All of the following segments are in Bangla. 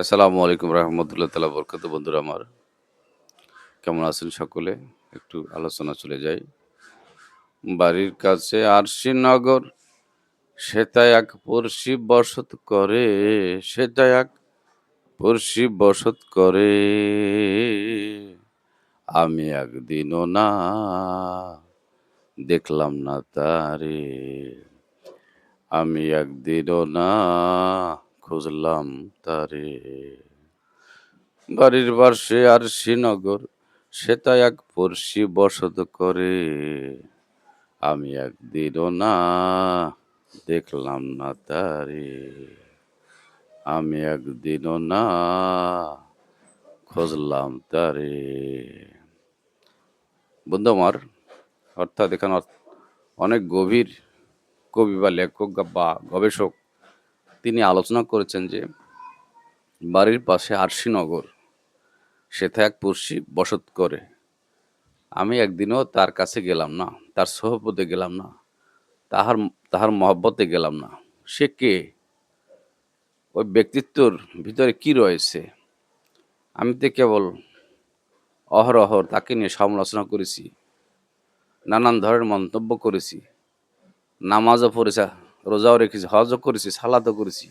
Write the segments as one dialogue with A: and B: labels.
A: আসসালামু আলাইকুম রহমতুল্লাহ তালা বরকত বন্ধুরা আমার, কেমন আছেন সকলে? একটু আলোচনা চলে যাই। বাড়ির কাছে আরশিনগর সেটা এক পড়শি বসত করে সেটা এক পড়শি বসত করে। আমি একদিনও না দেখলাম না তারে, আমি একদিনও না খুঁজলাম তারে। বাড়ির পাশে আর শ্রীনগর সেটা এক পড়শি বসত করে। আমি একদিনও না দেখলাম না তারে। আমি একদিনও না খুঁজলাম তারে। বন্ধু আমার, অর্থাৎ এখানে অনেক গভীর কবি বা লেখক বা গবেষক তিনি আলোচনা করেছেন যে, বাড়ির পাশে আরশিনগর সেথা এক পড়শি বসত করে। আমি একদিনও তার কাছে গেলাম না, তার সহপদে গেলাম না, তাহার তাহার মহব্বতে গেলাম না। সে কে? ওই ব্যক্তিত্বর ভিতরে কি রয়েছে? আমি তো কেবল অহরহ তাকে নিয়ে সমালোচনা করেছি, নানান ধরনের মন্তব্য করেছি, নামাজও পড়েছি রোজাও রেখেছি, হজও করেছি, সালাদও করেছি,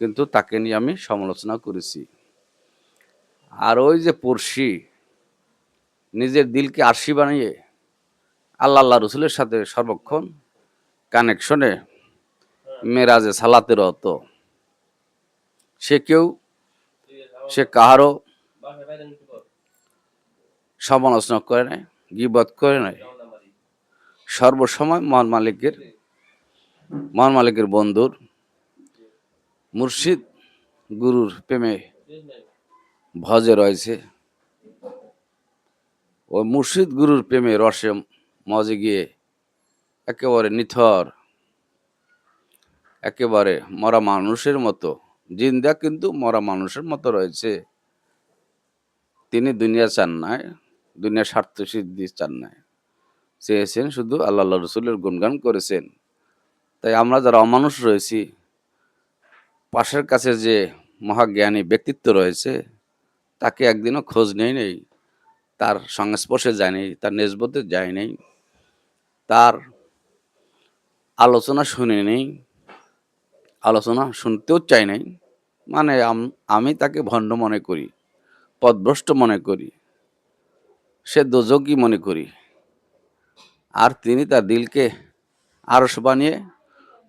A: কিন্তু তাকে নিয়ে আমি সমালোচনা করেছি। আর ওই যে পড়শি, নিজের দিলকে আরশি বানিয়ে আল্লাহ আল্লাহ রসুলের সাথে সর্বক্ষণ কানেকশনে মেরাজে সালাতে রত। সে কেউ, সে কাহারও সমালোচনা করে নাই, গিবত করে নাই। সর্বসময় মহান মালিকের মহান মালিকের বন্ধুর মুর্শিদ গুরুর প্রেমে ভজে রয়েছে। ও মুর্শিদ গুরুর প্রেমে রসে মজে গিয়ে একেবারে নিথর, একেবারে মরা মানুষের মতো, জিন্দা কিন্তু মরা মানুষের মতো রয়েছে। তিনি দুনিয়া চান নাই, দুনিয়া স্বার্থ সিদ্ধি চান নাই। চেয়েছেন শুধু আল্লাহ রসুলের গুণগান করেছেন। তাই আমরা যারা অমানুষ রয়েছি, পাশের কাছে যে মহাজ্ঞানী ব্যক্তিত্ব রয়েছে, তাকে একদিনও খোঁজ নেই নেই, তার সংস্পর্শে যায়নি তার নেসবতে যায় নেই, তার আলোচনা শুনে নেই, আলোচনা শুনতেও চাই নাই। মানে আমি তাকে ভণ্ড মনে করি, পদভ্রষ্ট মনে করি, সে দোজকি মনে করি। আর তিনি তার দিলকে আরস বানিয়ে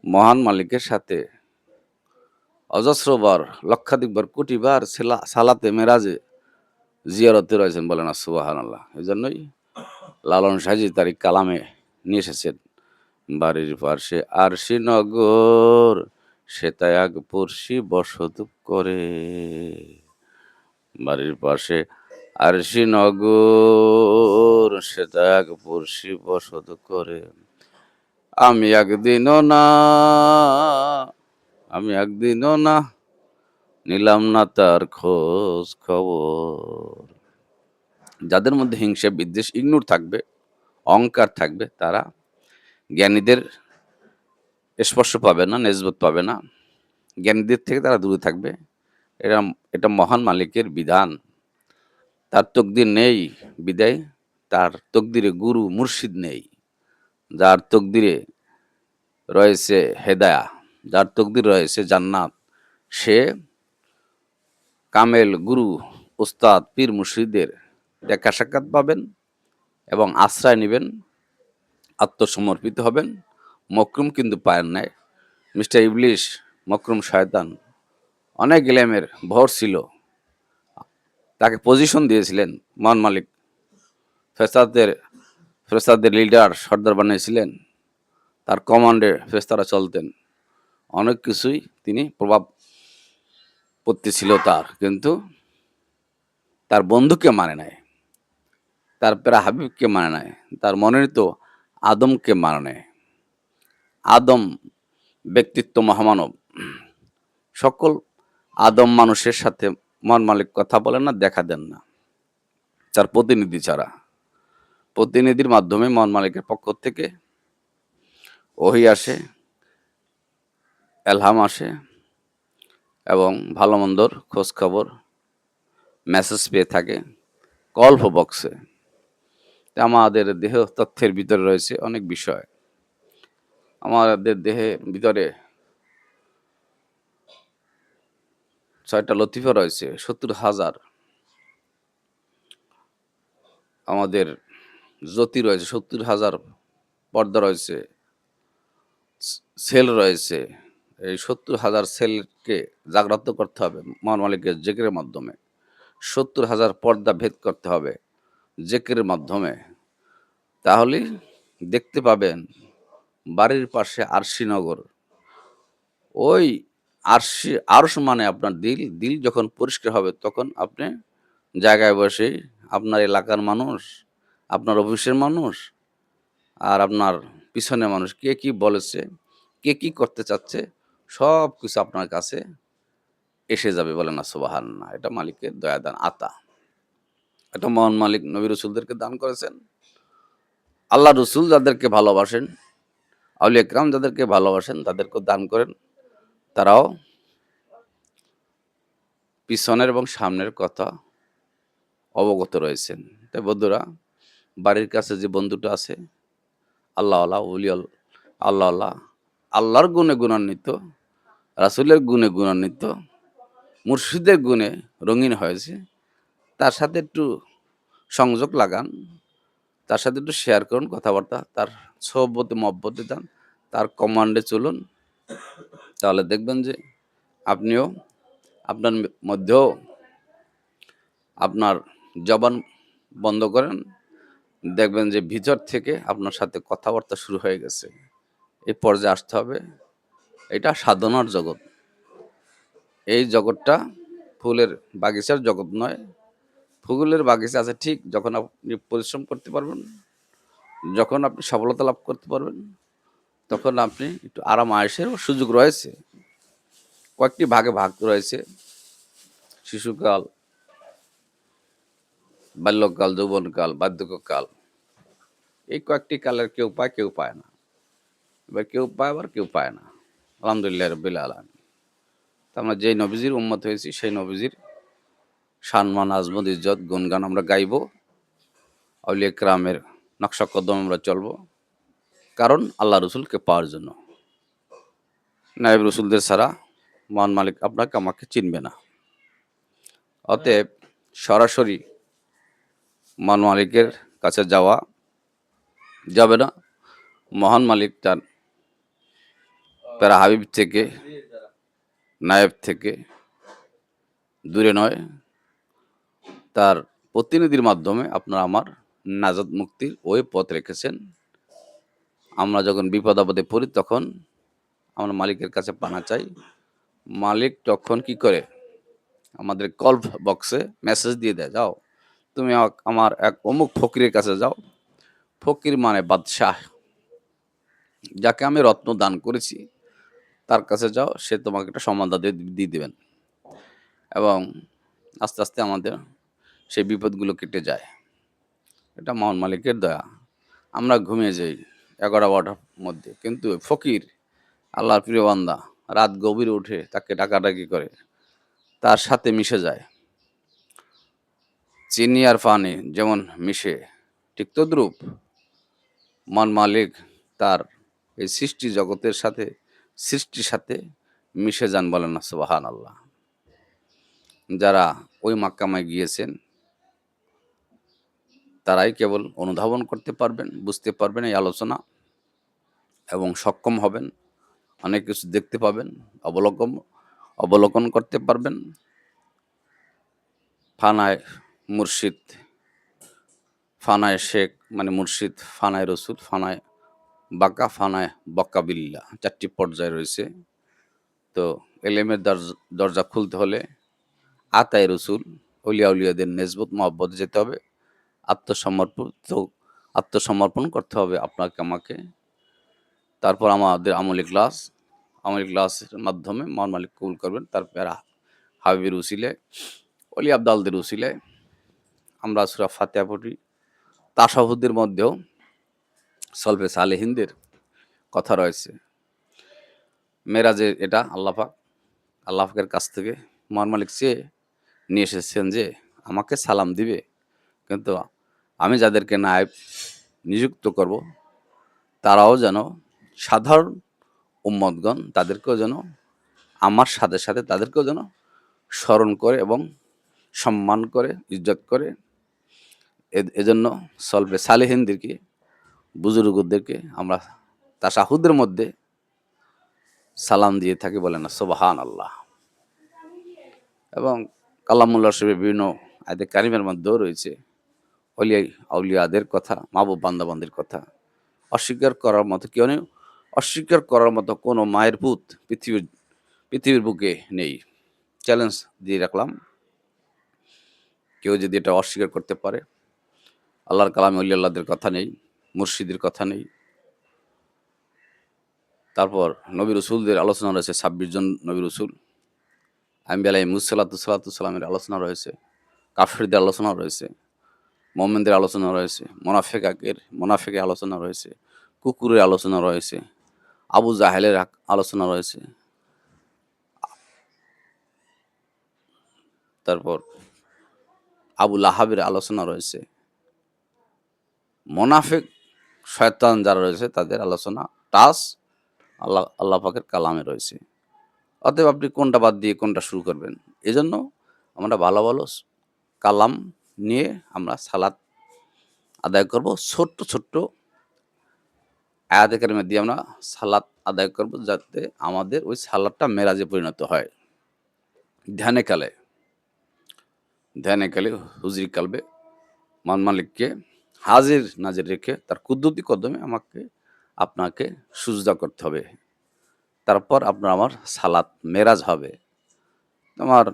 A: মহান মালিকের সাথে। অজস্রবার, লক্ষাধিকবার, কোটিবার সেলা- সালাতে, মেরাজে জিয়ারতে রয়েছেন বলেন সুবাহান আল্লাহ এই জন্যই লালন সাজি তার কালামে নিয়ে এসেছেন বাড়ির পাশে আর শ্রীনগর সেটা এক পড়শি বসত করে। বাড়ির পাশে আর শ্রীনগর সেটা এক পড়শি বসত করে। আমি একদিনও না, আমি একদিনও না নিলাম না তার খোঁজ খবর। যাদের মধ্যে হিংসা, বিদ্বেষ, ইগনোর থাকবে, অহংকার থাকবে, তারা জ্ঞানীদের স্পর্শ পাবে না নেজবত পাবে না। জ্ঞানীদের থেকে তারা দূরে থাকবে। এটা এটা মহান মালিকের বিধান। তার তকদির নেই বিদায়, তার তকদিরে গুরু মুর্শিদ নেই। যার তকদিরে রয়েছে হেদায়া, যার তকদির রয়েছে জান্নাত, সে কামেল গুরু, উস্তাদ, পীর মুর্শিদের দেখা সাক্ষাৎ পাবেন এবং আশ্রয় নেবেন, আত্মসমর্পিত হবেন। মকরুম কিন্তু পায়ের নেয় মিস্টার ইবলিশ, মকরুম শয়তান, অনেক গেলেমের ভর ছিল। তাকে পজিশন দিয়েছিলেন মান মালিক। ফেস্তাদের ফেস্তাদের লিডার সর্দার বানিয়েছিলেন, তার কমান্ডে ফেস্তারা চলতেন। অনেক কিছুই তিনি প্রভাব পত্তি ছিল তার, কিন্তু তার বন্ধুকে মানে নাই, তার প্যারা হাবিবকে মানে নাই, তার মনোনীত আদমকে মানে নেয় আদম ব্যক্তিত্ব মহামানব। সকল আদম মানুষের সাথে মন মালিক কথা বলেন না, দেখা দেন না। তার প্রতিনিধি ছাড়া প্রতিনিধির মাধ্যমে মন মালিকের পক্ষ থেকে ওহি আসে, এলহাম আসে এবং ভালো মন্দর খোঁজ খবর মেসেজ পেয়ে থাকে গল্প বক্সে। আমাদের দেহ তথ্যের ভিতরে রয়েছে অনেক বিষয়। আমাদের দেহে ভিতরে ছয়টা লতিফা রয়েছে, সত্তর হাজার। আমাদের জ্যোতি রয়েছে, সত্তর হাজার পর্দা রয়েছে, সেল রয়েছে। এই সত্তর হাজার সেলকে জাগ্রত করতে হবে মহান মালিকের জেকের মাধ্যমে। সত্তর হাজার পর্দা ভেদ করতে হবে জেকের মাধ্যমে। তাহলে দেখতে পাবেন বাড়ির পাশে আরশিনগর। ওই আরশি, আরশ মানে আপনার দিল দিল যখন পরিষ্কার হবে তখন আপনি জায়গায় বসে আপনার এলাকার মানুষ আপনার অফিসের মানুষ আর আপনার পিছনে মানুষ, কে কি বলেছে, কে কি করতে চাচ্ছে, সব কিছু আপনার কাছে এসে যাবে বলে না সোবাহান না এটা মালিকের দয়া দান, আতা। এটা মহান মালিক নবী রসুলদেরকে দান করেছেন। আল্লাহ রসুল যাদেরকে ভালোবাসেন আউলি একরাম যাদেরকে ভালোবাসেন, তাদেরকে দান করেন। তারাও পিছনের এবং সামনের কথা অবগত রয়েছেন। তাই বন্ধুরা বাড়ির কাছে যে বন্ধুটা আছে আল্লাহ আল্লাহ উলিয়াল আল্লাহ আল্লাহ আল্লাহর গুণে গুণান্বিত, রাসুলের গুণে গুণান্বিত, মুর্শিদের গুণে রঙিন হয়েছে, তার সাথে একটু সংযোগ লাগান, তার সাথে একটু শেয়ার করুন, কথাবার্তা, তার সহবতে, মহব্বতে দান তার কমান্ডে চলুন, তাহলে দেখবেন যে আপনিও আপনার মধ্যেও আপনার জবান বন্ধ করেন দেখবেন যে ভিতর থেকে আপনার সাথে কথাবার্তা শুরু হয়ে গেছে। এই পর্যায়ে আসতে হবে। এটা সাধনার জগৎ। এই জগৎটা ফুলের বাগিচার জগৎ নয়। ফুলের বাগিচা আছে ঠিক যখন আপনি পরিশ্রম করতে পারবেন, যখন আপনি সফলতা লাভ করতে পারবেন, তখন আপনি একটু আরাম আয়েসেরও সুযোগ রয়েছে। কয়েকটি ভাগে ভাগ রয়েছে। শিশুকাল বাল্যকাল, যৌবনকাল, বার্ধক্যকাল, এই কয়েকটি কালের কেউ পায় কেউ পায় না। এবার কেউ পায়, আবার কেউ পায় না। আলহামদুলিল্লাহ রবিল আলম আমরা যেই নবীজির উন্মত হয়েছি, সেই নবীজির সম্মান আজমদ ইজ্জত গুনগান আমরা গাইব। আউলিয়া ক্রামের নকশা কদম আমরা চলব। কারণ আল্লাহ রসুলকে পাওয়ার জন্য। নায়েব রসুলদের ছাড়া মহান মালিক আপনাকে, আমাকে চিনবে না। অতএব সরাসরি মহান মালিকের কাছে যাওয়া যাবে না। মহান মালিক তার প্যারা হাবিব থেকে, নায়েব থেকে দূরে নয়। তার প্রতিনিধির মাধ্যমে আপনারা আমার নাজাদ মুক্তির ওই পথ রেখেছেন। আমরা যখন বিপদ আপদে পড়ি তখন আমরা মালিকের কাছে পানা চাই। মালিক তখন কি করে? আমাদের কল বক্সে মেসেজ দিয়ে দেয়, যাও। তুমি আমার এক অমুক ফকিরের কাছে যাও। ফকির মানে বাদশাহ। যাকে আমি রত্ন দান করেছি, তার কাছে যাও, সে তোমাকে একটা সমাধা দিয়ে দিয়ে দেবেন। এবং আস্তে আস্তে আমাদের সেই বিপদগুলো কেটে যায়। এটা মহান মালিকের দয়া। আমরা ঘুমিয়ে যাই এগারো বারোটার মধ্যে। কিন্তু ফকির, আল্লাহর প্রিয় বান্দা, রাত গভীরে উঠে তাকে ডাকাডাকি করে। তার সাথে মিশে যায়। চিনি আর পানি যেমন মিশে, ঠিক তদ্রূপ মন মালিক তার এই সৃষ্টি জগতের সাথে, সৃষ্টির সাথে মিশে যান বলেন সুবাহান আল্লাহ যারা ওই মাক্কামায় গিয়েছেন, তারাই কেবল অনুধাবন করতে পারবেন, বুঝতে পারবেন এই আলোচনা এবং সক্ষম হবেন, অনেক কিছু দেখতে পাবেন অবলোকন অবলোকন করতে পারবেন। ফানায় মুর্শিদ ফানায় শেখ মানে মুর্শিদ ফানায় রসুল, ফানায় বাঁকা, ফানায় বক্কা বিল্লা চারটি পর্যায়ে রয়েছে। তো এলেমের দরজা দরজা খুলতে হলে আতায় রসুল, অলিয়া উলিয়াদের নেজবত মহব্বত যেতে হবে। আত্মসমর্পণ, তো আত্মসমর্পণ করতে হবে আপনাকে, আমাকে। তারপর আমাদের আমলি ক্লাস, আমলি ক্লাসের মাধ্যমে মন মালিক কবুল করবেন। তারপর হাবিবের উসিলে, অলি আবদালদের উসিলে আমরা সুরা ফাতিয়া পড়ি। তাসাহুদের মধ্যেও সলফে সালেহিনদের কথা রয়েছে। মেরাজের এটা আল্লাপাক আল্লাহ পাকের কাছ থেকে মহান মালিক চেয়ে নিয়ে এসেছেন যে আমাকে সালাম দিবে। কিন্তু আমি যাদেরকে নায়ব নিযুক্ত করব, তারাও যেন সাধারণ উম্মতগণ তাদেরকেও যেন আমার সাথে সাথে তাদেরকেও যেন স্মরণ করে এবং সম্মান করে, ইজ্জত করে এজন্য সলবে সালেহিনদেরকে, বুজুর্গদেরকে আমরা তাসাহুদের মধ্যে সালাম দিয়ে থাকি বলে না সোবাহান আল্লাহ এবং কালামুল্লাহ শরীফের বিভিন্ন আয়তে কারিমের মধ্যেও রয়েছে, অলিয়া আউলিয়াদের কথা, মাহবুব বান্দাবান্দির কথা। অস্বীকার করার মতো কেউ নেই, অস্বীকার করার মতো কোনো মায়ের পুত পৃথিবীর পৃথিবীর বুকে নেই। চ্যালেঞ্জ দিয়ে রাখলাম, কেউ যদি এটা অস্বীকার করতে পারে আল্লাহর কালামে অলি আল্লাহদের কথা নেই, মুর্শিদের কথা নেই। তারপর নবী রসুলদের আলোচনা রয়েছে, ছাব্বিশ জন নবী রসুল। আইম আলাই মুসাল্লাতুসাল্লাতুসাল্লামের আলোচনা রয়েছে, কাফিরদের আলোচনা রয়েছে, মোমেনদের আলোচনা রয়েছে, মোনাফেকাকের, মোনাফেকের আলোচনা রয়েছে, কুকুরের আলোচনা রয়েছে, আবু জাহেলের আলোচনা রয়েছে। তারপর আবু লাহাবের আলোচনা রয়েছে মোনাফেক শয়তান যারা রয়েছে, তাদের আলোচনা টাস, আল্লাহ আল্লাহ পাকের কালামে রয়েছে। অতএব আপনি কোনটা বাদ দিয়ে কোনটা শুরু করবেন? এজন্য আমরা ভালো ভালো কালাম নিয়ে আমরা সালাত আদায় করব। ছোট্ট ছোট্ট আয়াতে কারিমা দিয়ে আমরা সালাত আদায় করব যাতে আমাদের ওই সালাদটা মেরাজে পরিণত হয়। ধ্যানে কালে ধ্যানে কালে হুজরি কালবে মান মালিককে হাজির নাজির রেখে তার কুদ্দুতি কদমে আমাকে, আপনাকে সুজদা করতে হবে। তারপর আপনার আমার সালাত মেরাজ হবে। আমার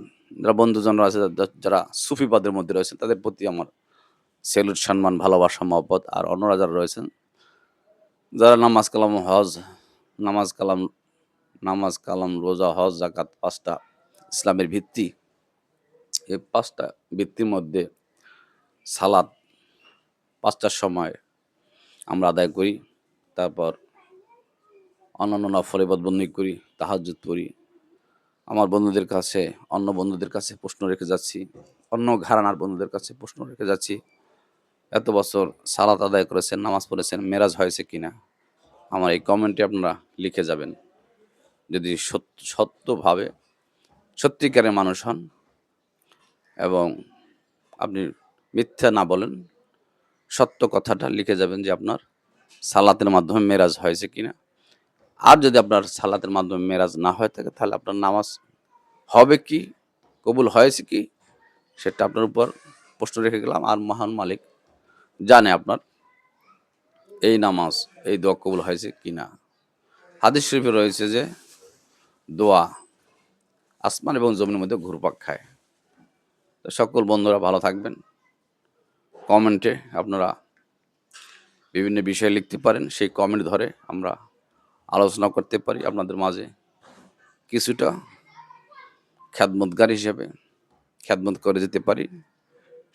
A: যারা বন্ধুজনরা আছে, যারা সুফিবাদের মধ্যে রয়েছেন, তাদের প্রতি আমার সেলুট, সম্মান, ভালোবাসা, মহব্বত, আর অন্যরা যারা রয়েছেন, যারা নামাজ কালাম, হজ, নামাজ কালাম নামাজ কালাম, রোজা, হজ জাকাত পাঁচটা ইসলামের ভিত্তি, এই পাঁচটা ভিত্তির মধ্যে সালাত পাঁচটার সময় আমরা আদায় করি, তারপর অন্যান্য নফল বন্দী করি, তাহাজ্জুদ পড়ি। আমার বন্ধুদের কাছে, অন্য বন্ধুদের কাছে প্রশ্ন রেখে যাচ্ছি, অন্য ঘরানার বন্ধুদের কাছে প্রশ্ন রেখে যাচ্ছি, এত বছর সালাত আদায় করেছেন, নামাজ পড়েছেন, মেরাজ হয়েছে কিনা? আমার এই কমেন্টে আপনারা লিখে যাবেন। যদি সত্য সত্যভাবে সত্যিকারের মানুষ হন এবং আপনি মিথ্যা না বলেন সত্য কথাটা লিখে যাবেন যে আপনার সালাতের মাধ্যমে মেরাজ হয়েছে কিনা। আর যদি আপনার সালাতের মাধ্যমে মেরাজ না হয়ে থাকে, তাহলে আপনার নামাজ হবে কি, কবুল হয়েছে কি, সেটা আপনার উপর প্রশ্ন রেখে গেলাম। আর মহান মালিক জানে আপনার এই নামাজ, এই দোয়া কবুল হয়েছে কি না হাদিস শরীফে রয়েছে যে দোয়া আসমান এবং জমিনের মধ্যে ঘুরপাক খায়। তো সকল বন্ধুরা ভালো থাকবেন। কমেন্টে আপনারা বিভিন্ন বিষয় লিখতে পারেন, সেই কমেন্ট ধরে আমরা আলোচনা করতে পারি। আপনাদের মাঝে কিছুটা খ্যাতমতগার হিসেবে খ্যাতমত করে যেতে পারি।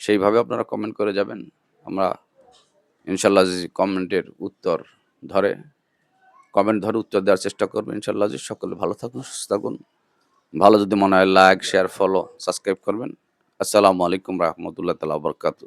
A: সেইভাবে আপনারা কমেন্ট করে যাবেন। আমরা ইনশাল্লাহ কমেন্টের উত্তর ধরে, কমেন্ট ধরে উত্তর দেওয়ার চেষ্টা করব ইনশাল্লাহ সকলে ভালো থাকুন, সুস্থ থাকুন। ভালো যদি মনে হয় লাইক, শেয়ার, ফলো, সাবস্ক্রাইব করবেন। আসসালামু আলাইকুম রহমতুল্লাহ তালা বরকাতু